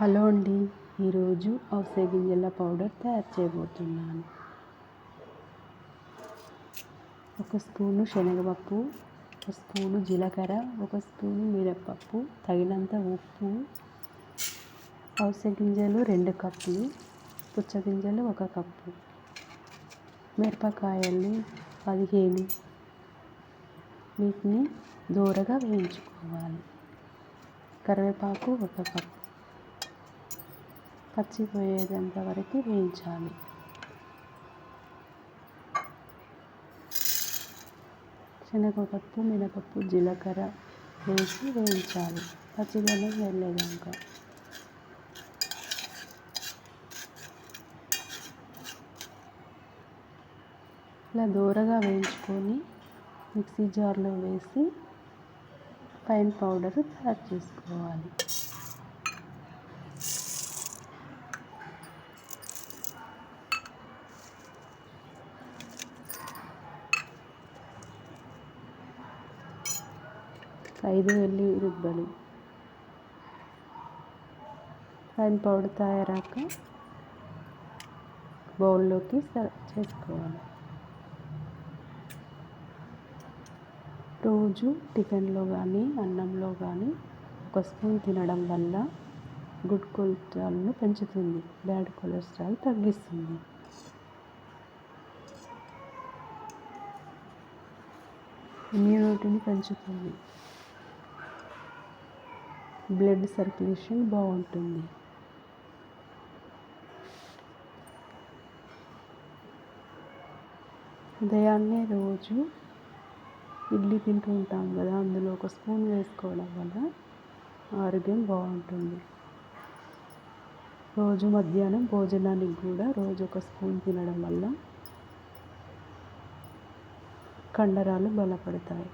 Hello అండి. ఈరోజు అవిసె గింజల పౌడర్ తయారు చేయబోతున్నాను. ఒక స్పూను శనగపప్పు ఒక స్పూను జీలకర్ర ఒక స్పూను మిరపప్పు తగినంత ఉప్పు అవిసె గింజలు రెండు కప్పులు పుచ్చగింజలు ఒక కప్పు మిరపకాయలు పదిహేను. వీటిని దూరగా వేయించుకోవాలి. కరివేపాకు ఒక కప్పు. పచ్చిపోయేంత వరకు వేయించాలి. శనగపప్పు మినపప్పు జీలకర్ర వేసి వేయించాలి. పచ్చిదనం వెళ్ళేదాకా. ఇలా దూరగా వేయించుకొని మిక్సీ జార్లో వేసి ఫైన్ పౌడర్ తయారు చేసుకోవాలి. ఐదు వెళ్ళి రుబ్బలు. ఫైన్ పౌడర్ తయారాక బౌల్లోకి చేసుకోవాలి. రోజు టిఫిన్లో కానీ అన్నంలో కానీ ఒక స్పూన్ తినడం వల్ల గుడ్ కొలెస్ట్రాల్ను పెంచుతుంది. బ్యాడ్ కొలెస్ట్రాల్ తగ్గిస్తుంది. ఇమ్యూనిటీని పెంచుతుంది. బ్లడ్ సర్క్యులేషన్ బాగుంటుంది. ఉదయాన్నే రోజు ఇడ్లీ తింటూ ఉంటాం కదా అందులో ఒక స్పూన్ వేసుకోవడం వల్ల ఆరోగ్యం బాగుంటుంది. రోజు మధ్యాహ్నం భోజనానికి కూడా రోజు ఒక స్పూన్ తినడం వల్ల కండరాలు బలపడతాయి.